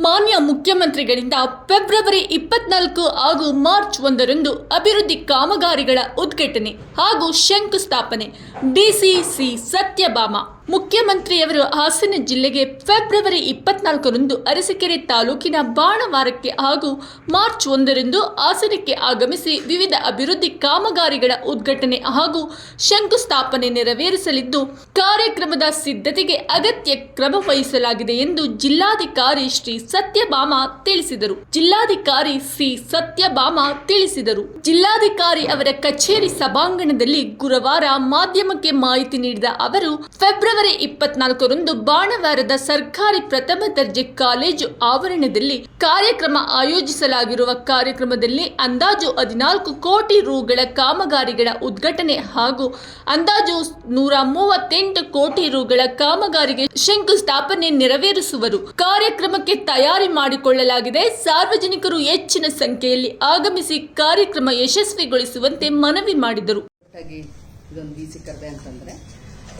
ಮಾನ್ಯ ಮುಖ್ಯಮಂತ್ರಿಗಳಿಂದ ಫೆಬ್ರವರಿ ಇಪ್ಪತ್ನಾಲ್ಕು ಹಾಗೂ ಮಾರ್ಚ್ ಒಂದರಂದು ಅಭಿವೃದ್ಧಿ ಕಾಮಗಾರಿಗಳ ಉದ್ಘಾಟನೆ ಹಾಗೂ ಶಂಕುಸ್ಥಾಪನೆ. ಡಿಸಿಸಿ ಸತ್ಯಭಾಮ. ಮುಖ್ಯಮಂತ್ರಿಯವರು ಹಾಸನ ಜಿಲ್ಲೆಗೆ ಫೆಬ್ರವರಿ ಇಪ್ಪತ್ನಾಲ್ಕರಂದು ಅರಸೀಕೆರೆ ತಾಲೂಕಿನ ಬಾಣವಾರಕ್ಕೆ ಹಾಗೂ ಮಾರ್ಚ್ ಒಂದರಂದು ಹಾಸನಕ್ಕೆ ಆಗಮಿಸಿ ವಿವಿಧ ಅಭಿವೃದ್ಧಿ ಕಾಮಗಾರಿಗಳ ಉದ್ಘಾಟನೆ ಹಾಗೂ ಶಂಕುಸ್ಥಾಪನೆ ನೆರವೇರಿಸಲಿದ್ದು, ಕಾರ್ಯಕ್ರಮದ ಸಿದ್ಧತೆಗೆ ಅಗತ್ಯ ಕ್ರಮ ವಹಿಸಲಾಗಿದೆ ಎಂದು ಜಿಲ್ಲಾಧಿಕಾರಿ ಶ್ರೀ ಸತ್ಯಭಾಮ ತಿಳಿಸಿದರು. ಜಿಲ್ಲಾಧಿಕಾರಿ ಸಿ ಸತ್ಯಭಾಮ ತಿಳಿಸಿದರು. ಜಿಲ್ಲಾಧಿಕಾರಿ ಅವರ ಕಚೇರಿ ಸಭಾಂಗಣದಲ್ಲಿ ಗುರುವಾರ ಮಾಧ್ಯಮಕ್ಕೆ ಮಾಹಿತಿ ನೀಡಿದ ಅವರು, ಫೆಬ್ರವರಿ ಇಪ್ಪತ್ನಾಲ್ಕರಂದು ಬಾಣವಾರದ ಸರ್ಕಾರಿ ಪ್ರಥಮ ದರ್ಜೆ ಕಾಲೇಜು ಆವರಣದಲ್ಲಿ ಕಾರ್ಯಕ್ರಮ ಆಯೋಜಿಸಲಾಗಿರುವ ಕಾರ್ಯಕ್ರಮದಲ್ಲಿ ಅಂದಾಜು ಹದಿನಾಲ್ಕು ಕೋಟಿ ರುಗಳ ಕಾಮಗಾರಿಗಳ ಉದ್ಘಾಟನೆ ಹಾಗೂ ಅಂದಾಜು ನೂರ ಮೂವತ್ತೆಂಟು ಕೋಟಿ ರುಗಳ ಕಾಮಗಾರಿಗೆ ಶಂಕುಸ್ಥಾಪನೆ ನೆರವೇರಿಸುವರು. ಕಾರ್ಯಕ್ರಮಕ್ಕೆ ತಯಾರಿ ಮಾಡಿಕೊಳ್ಳಲಾಗಿದೆ. ಸಾರ್ವಜನಿಕರು ಹೆಚ್ಚಿನ ಸಂಖ್ಯೆಯಲ್ಲಿ ಆಗಮಿಸಿ ಕಾರ್ಯಕ್ರಮ ಯಶಸ್ವಿಗೊಳಿಸುವಂತೆ ಮನವಿ ಮಾಡಿದರು.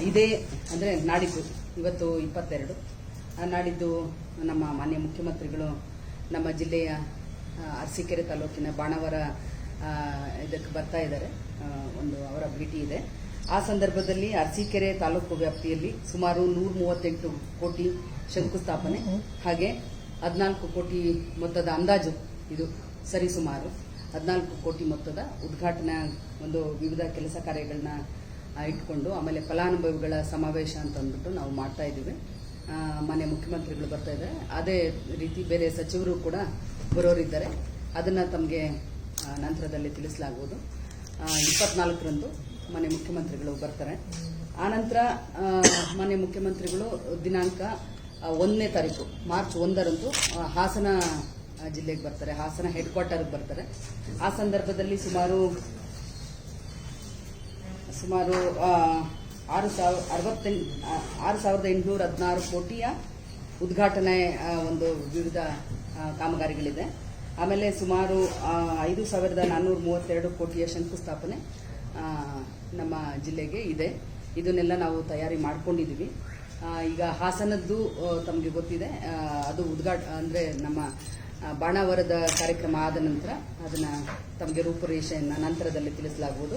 ಇದೇ ಅಂದರೆ ನಾಡಿದ್ದು, ಇವತ್ತು ಇಪ್ಪತ್ತೆರಡು. ನಾಡಿದ್ದು ನಮ್ಮ ಮಾನ್ಯ ಮುಖ್ಯಮಂತ್ರಿಗಳು ನಮ್ಮ ಜಿಲ್ಲೆಯ ಅರಸಿಕೆರೆ ತಾಲೂಕಿನ ಬಾಣವರ ಇದಕ್ಕೆ ಬರ್ತಾ ಇದ್ದಾರೆ. ಒಂದು ಅವರ ಭೇಟಿ ಇದೆ. ಆ ಸಂದರ್ಭದಲ್ಲಿ ಅರಸೀಕೆರೆ ತಾಲೂಕು ವ್ಯಾಪ್ತಿಯಲ್ಲಿ ಸುಮಾರು ನೂರ ಮೂವತ್ತೆಂಟು ಕೋಟಿ ಶಂಕುಸ್ಥಾಪನೆ ಹಾಗೆ ಹದಿನಾಲ್ಕು ಕೋಟಿ ಮೊತ್ತದ ಅಂದಾಜು ಇದು ಸರಿಸುಮಾರು. ಹದಿನಾಲ್ಕು ಕೋಟಿ ಮೊತ್ತದ ಉದ್ಘಾಟನಾ ಒಂದು ವಿವಿಧ ಕೆಲಸ ಕಾರ್ಯಗಳನ್ನ ಇಟ್ಕೊಂಡು ಆಮೇಲೆ ಫಲಾನುಭವಿಗಳ ಸಮಾವೇಶ ಅಂತ ಅಂದ್ಬಿಟ್ಟು ನಾವು ಮಾಡ್ತಾ ಇದ್ದೀವಿ. ಮನೆ ಮುಖ್ಯಮಂತ್ರಿಗಳು ಬರ್ತಾ ಇದ್ದಾರೆ. ಅದೇ ರೀತಿ ಬೇರೆ ಸಚಿವರು ಕೂಡ ಬರೋರಿದ್ದಾರೆ. ಅದನ್ನು ತಮಗೆ ನಂತರದಲ್ಲಿ ತಿಳಿಸಲಾಗುವುದು ಇಪ್ಪತ್ನಾಲ್ಕರಂದು ಮನೆ ಮುಖ್ಯಮಂತ್ರಿಗಳು ಬರ್ತಾರೆ. ಆನಂತರ ಮನೆ ಮುಖ್ಯಮಂತ್ರಿಗಳು ದಿನಾಂಕ ಒಂದನೇ ತಾರೀಕು, ಮಾರ್ಚ್ ಒಂದರಂದು ಹಾಸನ ಜಿಲ್ಲೆಗೆ ಬರ್ತಾರೆ. ಹಾಸನ ಹೆಡ್ ಕ್ವಾರ್ಟರ್ಗೆ ಬರ್ತಾರೆ. ಆ ಸಂದರ್ಭದಲ್ಲಿ ಸುಮಾರು ಸುಮಾರು ಆರು ಸಾವಿರ ಅರವತ್ತೆಂಟು ಆರು ಸಾವಿರದ ಎಂಟುನೂರ ಹದಿನಾರು ಕೋಟಿಯ ಉದ್ಘಾಟನೆ ಒಂದು ವಿವಿಧ ಕಾಮಗಾರಿಗಳಿದೆ. ಆಮೇಲೆ ಸುಮಾರು ಐದು ಸಾವಿರದ ನಾನ್ನೂರ ಮೂವತ್ತೆರಡು ಕೋಟಿಯ ಶಂಕುಸ್ಥಾಪನೆ ನಮ್ಮ ಜಿಲ್ಲೆಗೆ ಇದೆ. ಇದನ್ನೆಲ್ಲ ನಾವು ತಯಾರಿ ಮಾಡಿಕೊಂಡಿದ್ದೀವಿ. ಈಗ ಹಾಸನದ್ದು ತಮಗೆ ಗೊತ್ತಿದೆ. ಅದು ಉದ್ಘಾಟ, ಅಂದರೆ ನಮ್ಮ ಬಾಣಾವರದ ಕಾರ್ಯಕ್ರಮ ಆದ ನಂತರ ಅದನ್ನ ತಮಗೆ ರೂಪುರೇಷೆಯನ್ನು ನಂತರದಲ್ಲಿ ತಿಳಿಸಲಾಗುವುದು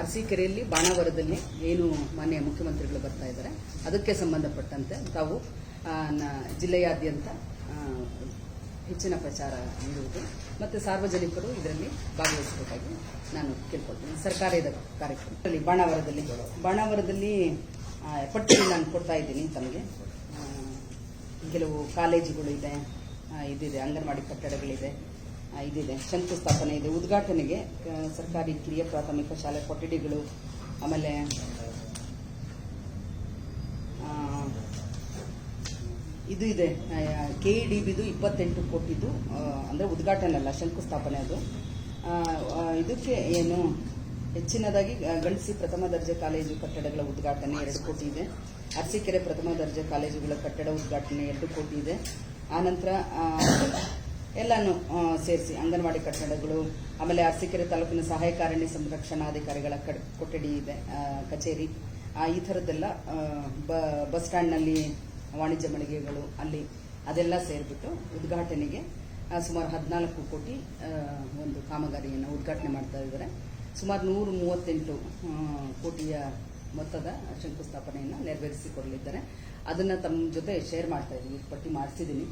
ಅರಸೀಕೆರೆಯಲ್ಲಿ ಬಾಣಾವರದಲ್ಲಿ ಏನು ಮಾನ್ಯ ಮುಖ್ಯಮಂತ್ರಿಗಳು ಬರ್ತಾ ಇದ್ದಾರೆ, ಅದಕ್ಕೆ ಸಂಬಂಧಪಟ್ಟಂತೆ ತಾವು ಜಿಲ್ಲೆಯಾದ್ಯಂತ ಹೆಚ್ಚಿನ ಪ್ರಚಾರ ನೀಡುವುದು ಮತ್ತು ಸಾರ್ವಜನಿಕರು ಇದರಲ್ಲಿ ಭಾಗವಹಿಸಬೇಕಾಗಿ ನಾನು ಕೇಳ್ಕೊಳ್ತೀನಿ. ಸರ್ಕಾರದ ಕಾರ್ಯಕ್ರಮದಲ್ಲಿ ಬಾಣಾವರದಲ್ಲಿ ಬಾಣಾವರದಲ್ಲಿ ಪಟ್ಟಿ ನಾನು ಕೊಡ್ತಾ ಇದ್ದೀನಿ ತಮಗೆ. ಕೆಲವು ಕಾಲೇಜುಗಳು ಇದೆ. ಇದಿದೆ, ಅಂಗನವಾಡಿ ಕಟ್ಟಡಗಳಿದೆ. ಇದಿದೆ, ಶಂಕುಸ್ಥಾಪನೆ ಇದೆ. ಉದ್ಘಾಟನೆಗೆ ಸರ್ಕಾರಿ ಕಿರಿಯ ಪ್ರಾಥಮಿಕ ಶಾಲೆ ಕೊಠಡಿಗಳು, ಆಮೇಲೆ ಇದು ಇದೆ. ಕೆ ಇ ಡಿ ಬಿದು ಇಪ್ಪತ್ತೆಂಟು ಕೋಟಿದು ಅಂದರೆ ಉದ್ಘಾಟನೆ ಅಲ್ಲ, ಶಂಕುಸ್ಥಾಪನೆ ಅದು. ಇದಕ್ಕೆ ಏನು, ಹೆಚ್ಚಿನದಾಗಿ ಗಳಿಸಿ ಪ್ರಥಮ ದರ್ಜೆ ಕಾಲೇಜು ಕಟ್ಟಡಗಳ ಉದ್ಘಾಟನೆ ಎರಡು ಕೋಟಿ ಇದೆ. ಅರಸೀಕೆರೆ ಪ್ರಥಮ ದರ್ಜೆ ಕಾಲೇಜುಗಳ ಕಟ್ಟಡ ಉದ್ಘಾಟನೆ ಎರಡು ಕೋಟಿ ಇದೆ. ಆನಂತರ ಎಲ್ಲನೂ ಸೇರಿಸಿ ಅಂಗನವಾಡಿ ಕಟ್ಟಡಗಳು, ಆಮೇಲೆ ಅರಸೀಕೆರೆ ತಾಲೂಕಿನ ಸಹಾಯಕ ಸಂರಕ್ಷಣಾಧಿಕಾರಿಗಳ ಕೊಠಡಿ ಇದೆ ಕಚೇರಿ. ಈ ಥರದ್ದೆಲ್ಲ ಬಸ್ ಸ್ಟ್ಯಾಂಡ್ನಲ್ಲಿ ವಾಣಿಜ್ಯ ಮಳಿಗೆಗಳು, ಅಲ್ಲಿ ಅದೆಲ್ಲ ಸೇರಿಬಿಟ್ಟು ಉದ್ಘಾಟನೆಗೆ ಸುಮಾರು ಹದಿನಾಲ್ಕು ಕೋಟಿ ಒಂದು ಕಾಮಗಾರಿಯನ್ನು ಉದ್ಘಾಟನೆ ಮಾಡ್ತಾ ಇದ್ದಾರೆ. ಸುಮಾರು ನೂರು ಮೂವತ್ತೆಂಟು ಕೋಟಿಯ ಮೊತ್ತದ ಶಂಕುಸ್ಥಾಪನೆಯನ್ನು ನೆರವೇರಿಸಿಕೊಡಲಿದ್ದಾರೆ. ಅದನ್ನು ತಮ್ಮ ಜೊತೆ ಶೇರ್ ಮಾಡ್ತಾ ಇದ್ದೀವಿ ಪಟ್ಟಿ ಮಾಡಿಸಿದ್ದೀನಿ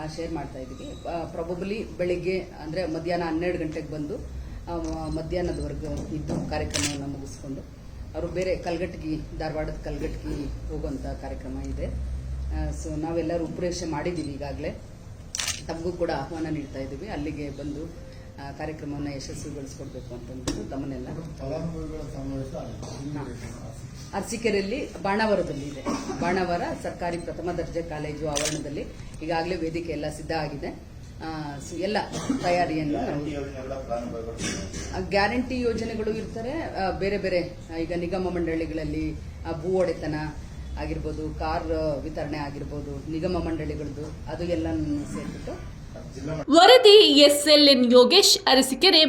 ಆ ಶೇರ್ ಮಾಡ್ತಾ ಇದ್ದೀವಿ ಪ್ರಾಬಬಲಿ ಬೆಳಿಗ್ಗೆ ಅಂದರೆ ಮಧ್ಯಾಹ್ನ ಹನ್ನೆರಡು ಗಂಟೆಗೆ ಬಂದು ಮಧ್ಯಾಹ್ನದವರೆಗೆ ಇದ್ದು ಕಾರ್ಯಕ್ರಮವನ್ನು ಮುಗಿಸ್ಕೊಂಡು, ಅವರು ಬೇರೆ ಕಲ್ಗಟ್ಟಿಗೆ ಧಾರವಾಡದ ಕಲ್ಗಟ್ಟಿಗೆ ಹೋಗುವಂಥ ಕಾರ್ಯಕ್ರಮ ಇದೆ. ಸೊ ನಾವೆಲ್ಲರೂ ಉಪರೇಷೆ ಮಾಡಿದ್ದೀವಿ ಈಗಾಗಲೇ. ತಮಗೂ ಕೂಡ ಆಹ್ವಾನ ನೀಡ್ತಾ ಇದ್ದೀವಿ ಅಲ್ಲಿಗೆ ಬಂದು ಕಾರ್ಯಕ್ರಮವನ್ನು ಯಶಸ್ವಿಗೊಳಿಸ್ಕೊಡ್ಬೇಕು ಅಂತಂದ್ಬಿಟ್ಟು ತಮ್ಮನ್ನೆಲ್ಲ. ಅರಸೀಕೆರೆಯಲ್ಲಿ ಬಾಣಾವರದಲ್ಲಿ ಇದೆ ಬಾಣಾವರ ಸರ್ಕಾರಿ ಪ್ರಥಮ ದರ್ಜೆ ಕಾಲೇಜು ಆವರಣದಲ್ಲಿ ಈಗಾಗಲೇ ವೇದಿಕೆ ಎಲ್ಲ ಸಿದ್ಧ ಆಗಿದೆ. ಆ, ಎಲ್ಲ ತಯಾರಿಯನ್ನು ನಾವು ಗ್ಯಾರಂಟಿ ಯೋಜನೆಗಳು ಇರ್ತಾರೆ. ಬೇರೆ ಬೇರೆ ಈಗ ನಿಗಮ ಮಂಡಳಿಗಳಲ್ಲಿ ಆ, ಭೂ ಒಡೆತನ ಆಗಿರ್ಬೋದು ಕಾರ್ ವಿತರಣೆ ಆಗಿರ್ಬೋದು ನಿಗಮ ಮಂಡಳಿಗಳದ್ದು ಅದು ಎಲ್ಲ ಸೇರಿಬಿಟ್ಟು ವರದಿ ಎಸ್ಎಲ್ಎನ್ ಯೋಗೇಶ್ ಅರಸೀಕೆರೆ